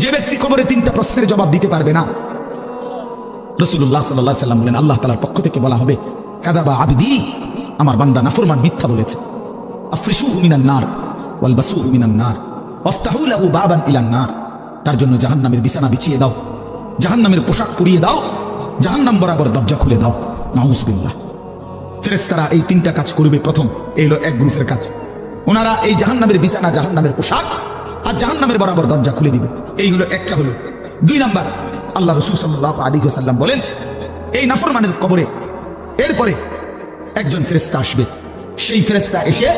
যে ব্যক্তি কবরে তিনটা প্রশ্নের জবাব দিতে পারবে না। রসুল্লাহ সাল্লাহ সাল্লাম বলেন, আল্লাহ তালার পক্ষ থেকে বলা হবে, কাদাবা আবিদি, আমার বান্দা নাফরমান মিথ্যা বলেছে। আফ্রিসুহু মিনান নার ওয়াল বাসুহু নার, ওয়াফতাহু বাবান তার জন্য জাহান্নামের বিছানা বিছিয়ে দাও, জাহান্নামের পোশাক পরিয়ে দাও, জাহান্নাম বরাবর দরজা খুলে দাও। নাউজুবিল্লাহ। ফেরেশতারা এই তিনটা কাজ করবে প্রথম, এই হলো এক গ্রুপের কাজ। ওনারা এই জাহান্নামের বিছানা জাহান্নামের পোশাক আর জাহান্নামের বরাবর দরজা খুলে দিবে। এই হলো একটা হলো। দুই নাম্বার, আল্লাহ রসুল সাল্লাহ আলী সাল্লাম বলেন, এই নাফরমানের কবরে এরপরে একজন ফেরেস্তা আসবে। সেই ফেরেস্তা এসে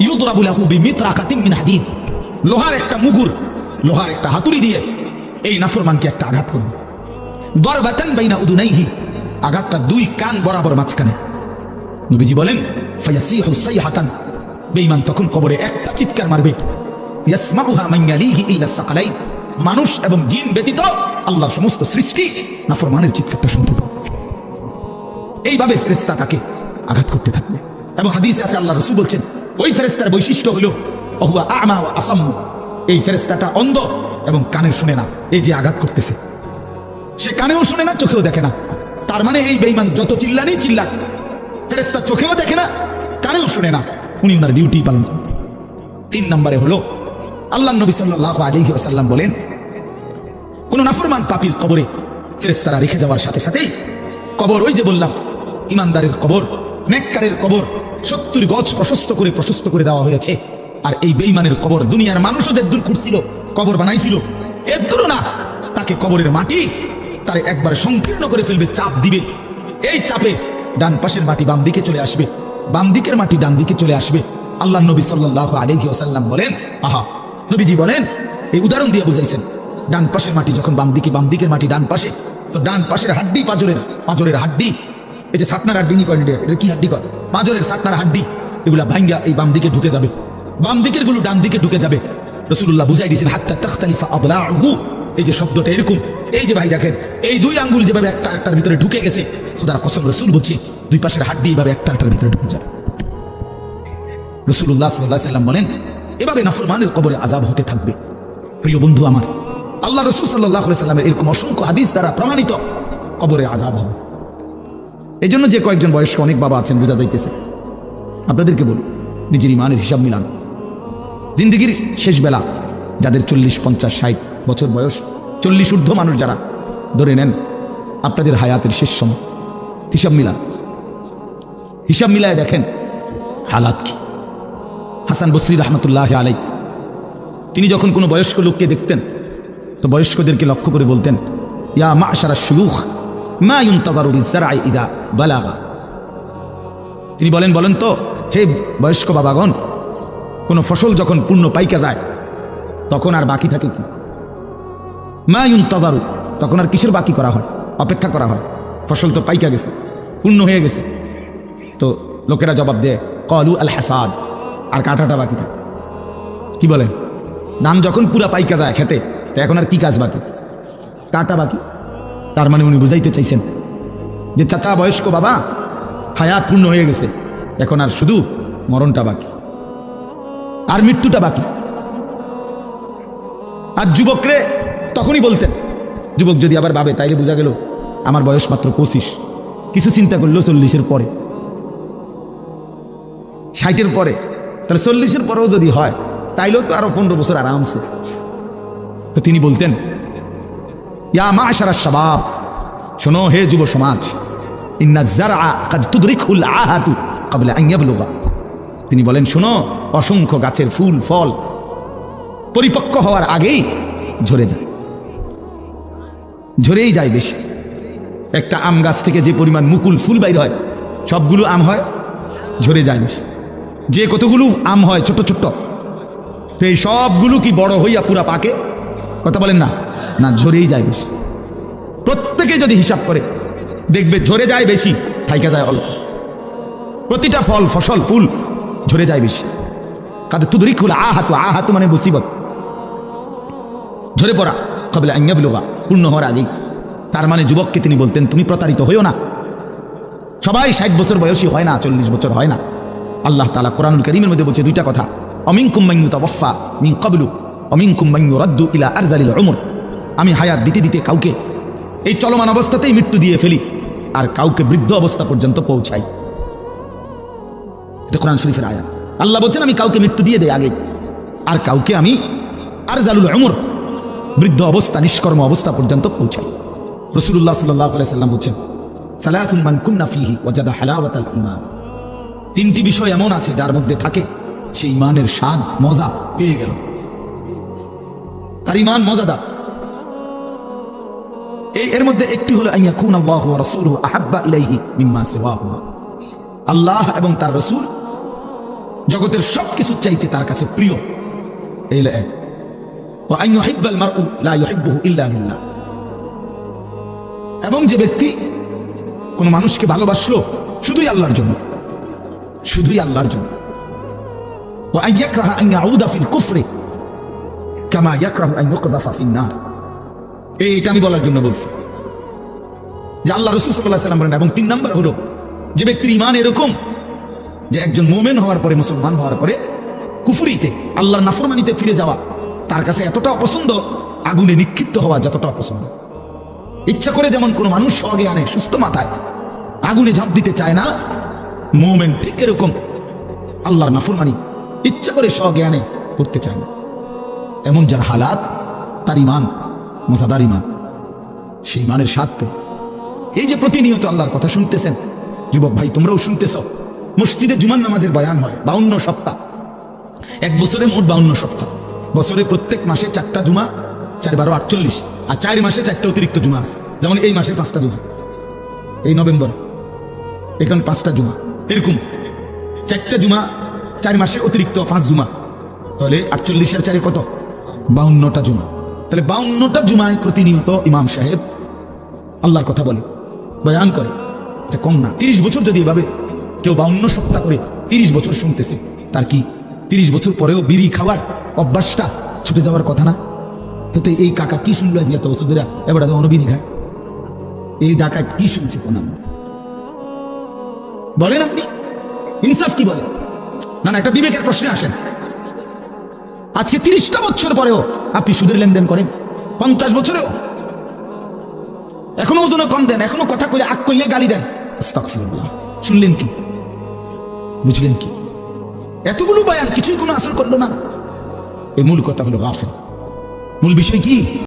ইউদরাবুল আহুবি মিত্রা কাতিম লোহার একটা মুগুর, লোহার একটা হাতুড়ি দিয়ে এই নাফরমানকে একটা আঘাত করবে। দরবাতান বাইনা উদুনাইহি, আঘাতটা দুই কান বরাবর মাঝখানে। নবীজি বলেন, ফায়াসিহু সাইহাতান, বেঈমান তখন কবরে একটা চিৎকার মারবে। মান মানুষ এবং জিন ব্যতীত আল্লাহর সমস্ত সৃষ্টি নাফরমানের চিৎকারটা শুনতে পাবে এইভাবে ফেরেস্তা তাকে আঘাত করতে থাকবে এবং হাদিসে আছে, আল্লাহ রসুল বলছেন, ওই ফেরেস্তার বৈশিষ্ট্য হলো অহুয়া এই ফেরেস্তাটা অন্ধ এবং কানে শুনে না এই যে আঘাত করতেছে। সে কানেও শুনে না, চোখেও দেখে না। তার মানে এই বেইমান যত চিল্লানি চিল্লাক ফেরেস্তা চোখেও দেখে না, কানেও শুনে না। উনি ওনার ডিউটি পালন করেন। তিন নম্বরে হলো আল্লাহ নবী সাল্লাহ আলহি আসাল্লাম বলেন, কোন নাফরমান পাপির কবরে ফেরেস্তারা রেখে যাওয়ার সাথে সাথেই কবর, ওই যে বললাম, ইমানদারের কবর, নেককারের কবর, সত্তর গজ প্রশস্ত করে প্রশস্ত করে দেওয়া হয়েছে। আর এই বেইমানের কবর দুনিয়ার মানুষও যে দূর করছিল, কবর বানাইছিল, এর দূর না। তাকে কবরের মাটি তারে একবার সংকীর্ণ করে ফেলবে, চাপ দিবে। এই চাপে ডান পাশের মাটি বাম দিকে চলে আসবে, বাম দিকের মাটি ডান দিকে চলে আসবে। আল্লাহ নবী সাল্লাহ আলহি ওসাল্লাম বলেন, আহা নবীজি বলেন, এই উদাহরণ দিয়ে বুঝাইছেন, ডান পাশের মাটি যখন বাম দিকে, বাম দিকের মাটি ডান পাশে, তো ডান পাশের হাড্ডি পাঁজরের পাঁজরের হাড্ডি, এই যে সাতনার হাড্ডি নি করেন এটা কি হাড্ডি কয়? পাঁজরের সাতনার হাড্ডি, এগুলা ভাঙ্গা এই বাম দিকে ঢুকে যাবে। বাম দিকেরগুলো ডান দিকে ঢুকে যাবে। রসুল্লাহ বুঝাই দিয়েছেন, হাত্তা তখতালিফা আবলাহু এই যে শব্দটা এরকম, এই যে ভাই দেখেন, এই দুই আঙ্গুল যেভাবে একটা একটার ভিতরে ঢুকে গেছে, খুদার কসম রসুল বলছে, দুই পাশের হাড্ডি এইভাবে একটা একটার ভিতরে ঢুকে যাবে। রসুল্লাহ সাল্লাহ সাল্লাম বলেন এভাবে নাফরমানের কবরে আজাব হতে থাকবে। প্রিয় বন্ধু আমার, আল্লাহ রসুল সাল্লাহ সাল্লামের এরকম অসংখ্য হাদিস দ্বারা প্রমাণিত কবরে আজাব হবে। এই জন্য যে কয়েকজন বয়স্ক অনেক বাবা আছেন, বোঝা যাইতেছে। আপনাদেরকে বলুন নিজের ইমানের হিসাব মিলান। জিন্দিগির শেষ বেলা, যাদের চল্লিশ, পঞ্চাশ, ষাট বছর বয়স, চল্লিশ ঊর্ধ্ব মানুষ যারা, ধরে নেন, আপনাদের হায়াতের শেষ সময়। হিসাব মিলান। হিসাব মিলায় দেখেন, হালাত কি? হাসান বসরি রহমতুল্লাহ আলাই তিনি যখন কোনো বয়স্ক লোককে দেখতেন, তো বয়স্কদেরকে লক্ষ্য করে বলতেন, ইয়া মা সারা শুরুখ মা ইউন্তাজারুল বালাগা। তিনি বলেন বলেন তো, হে বয়স্ক বাবাগণ, কোনো ফসল যখন পূর্ণ পাইকা যায়, তখন আর বাকি থাকে কি? মা ইউন্তাজারু তখন আর কিসের বাকি করা হয়? অপেক্ষা করা হয়। ফসল তো পাইকা গেছে, পূর্ণ হয়ে গেছে। তো লোকেরা জবাব দেয়, কলু আল হাসাদ আর কাঁটাটা বাকি থাকে। কি বলেন ধান যখন পুরা পাইকা যায় খেতে তো এখন আর কি কাজ বাকি? কাটা বাকি। তার মানে উনি বুঝাইতে চাইছেন যে চাচা বয়স্ক বাবা হায়াত পূর্ণ হয়ে গেছে। এখন আর শুধু মরণটা বাকি। আর মৃত্যুটা বাকি। আর যুবকরে তখনই বলতেন যুবক যদি আবার ভাবে তাইলে বোঝা গেল আমার বয়স মাত্র পঁচিশ। কিছু চিন্তা করল চল্লিশের পরে। ষাটের পরে তাহলে চল্লিশের পরেও যদি হয়, তাইলেও তো আরও পনেরো বছর আরামসে। তো তিনি বলতেন, ইয়া মা সারা সবাব শোনো হে যুব সমাজ তিনি বলেন, শোনো, অসংখ্য গাছের ফুল, ফল পরিপক্ক হওয়ার আগেই ঝরে যায়। ঝরেই যায় বেশি। একটা আম গাছ থেকে যে পরিমাণ মুকুল ফুল বাইর হয়, সবগুলো আম হয়, ঝরে যায় বেশি। যে কতগুলো আম হয় ছোট ছোট এই সবগুলো কি বড় হইয়া পুরা পাকে? কথা বলেন না। না, ঝরেই যায় বেশি। প্রত্যেকে যদি হিসাব করে, দেখবে ঝরে যায় বেশি, থাইকা যায় অল্প। প্রতিটা ফল, ফসল, ফুল ঝরে যায় বেশি। কাদের তুদরিক হল আহাতু আহাতু মানে মুসিবত। ঝরে পড়া, কবলে আজ্ঞাবিলোগা পূর্ণ হওয়ার আগেই। তার মানে যুবককে তিনি বলতেন, তুমি প্রতারিত হইও না। সবাই ষাট বছর বয়সী হয় না, চল্লিশ বছর হয় না। আল্লাহ তালা কোরআনুল করিমের মধ্যে বলছে দুইটা কথা। অমিন কুম্মাইনু তবফা মিন কবলু অমিন কুম্মাইনু রদ্দু ইলা আরজালিল উমর। আমি হায়াত দিতে দিতে কাউকে এই চলমান অবস্থাতেই মৃত্যু দিয়ে ফেলি আর কাউকে বৃদ্ধ অবস্থা পর্যন্ত পৌঁছাই। এটা কোরআন শরীফের আয়াত। আল্লাহ বলছেন, আমি কাউকে মৃত্যু দিয়ে দেই আগে। আর কাউকে আমি আর জালুল অমর বৃদ্ধ অবস্থা, নিষ্কর্ম অবস্থা পর্যন্ত পৌঁছাই। রসুল্লাহ সাল্লাহ সাল্লাম বলছেন সালাহুল মান কুন্না ফিহি ওয়াজাদা হালাওয়াতাল ঈমান। তিনটি বিষয় এমন আছে যার মধ্যে থাকে সেই ইমানের স্বাদ, মজা পেয়ে গেল। তার ইমান মজাদার। এই, এর মধ্যে একটি হলো আল্লাহ এবং তার রসুল জগতের সবকিছু চাইতে তার কাছে প্রিয়। এই এবং যে ব্যক্তি কোন মানুষকে ভালোবাসলো, শুধুই আল্লাহর জন্য। শুধুই আল্লাহর জন্য। আমি বলার জন্য বলছি। যে আল্লাহ বলেন, এবং তিন হলো, যে ব্যক্তির ইমান এরকম যে একজন মোমেন হওয়ার পরে, মুসলমান হওয়ার পরে, কুফুরিতে, আল্লাহর নাফরমানিতে ফিরে যাওয়া, তার কাছে এতটা অপছন্দ, আগুনে নিক্ষিপ্ত হওয়া যতটা অপছন্দ। ইচ্ছা করে যেমন কোনো মানুষ আনে, সুস্থ মাথায়, আগুনে ঝাঁপ দিতে চায় না মোমেন ঠিক এরকম। আল্লাহর নাফরমানি ইচ্ছা করে স্বজ্ঞানে করতে চায় না। এমন যার হালাত, তার ইমান মজাদার ইমান সেই ইমানের স্বাদ এই যে প্রতিনিয়ত আল্লাহর কথা শুনতেছেন, যুবক ভাই, তোমরাও শুনতেছ, মসজিদে জুমান নামাজের বয়ান হয়, বাউন্ন সপ্তাহ। এক বছরে মোট বাউন্ন সপ্তাহ। বছরে প্রত্যেক মাসে চারটা জুমা, চার বারো আটচল্লিশ, আর চার মাসে চারটা অতিরিক্ত জুমা আছে। যেমন এই মাসে পাঁচটা জুমা। এই নভেম্বর, এখানে পাঁচটা জুমা। এরকম। চারটা জুমা, চার মাসে অতিরিক্ত পাঁচ জুমা। তাহলে আটচল্লিশের চারে কত? বাউন্নটা জুমা। তাহলে বাউন্নটা জুমায় প্রতিনিয়ত ইমাম সাহেব আল্লাহর কথা বলে, বয়ান করে। এটা কম না, তিরিশ বছর যদি এভাবে কেউ বাউন্ন সপ্তাহ করে তিরিশ বছর শুনতেছে, তার কি তিরিশ বছর পরেও বিড়ি খাওয়ার অভ্যাসটা ছুটে যাওয়ার কথা না? তো এই কাকা কি শুনলো আজ এত ওষুধেরা এবার বিড়ি খায়। এই ডাকাত কি শুনছে কোনাম বলেন আপনি। ইনসাফ কি বলে না না, একটা বিবেকের প্রশ্নে আসেন। আজকে তিরিশটা বছর পরেও আপনি সুদের লেনদেন করেন। পঞ্চাশ বছরেও। এখনও ওজনে কম দেন, এখনও কথা কইলে আগ কইলে গালি দেন। শুনলেন কি? বুঝলেন কি? এতগুলো বয়ান, কিছুই কোনো আসল করল না। এই মূল কথা হলো গাফেল। মূল বিষয় কি?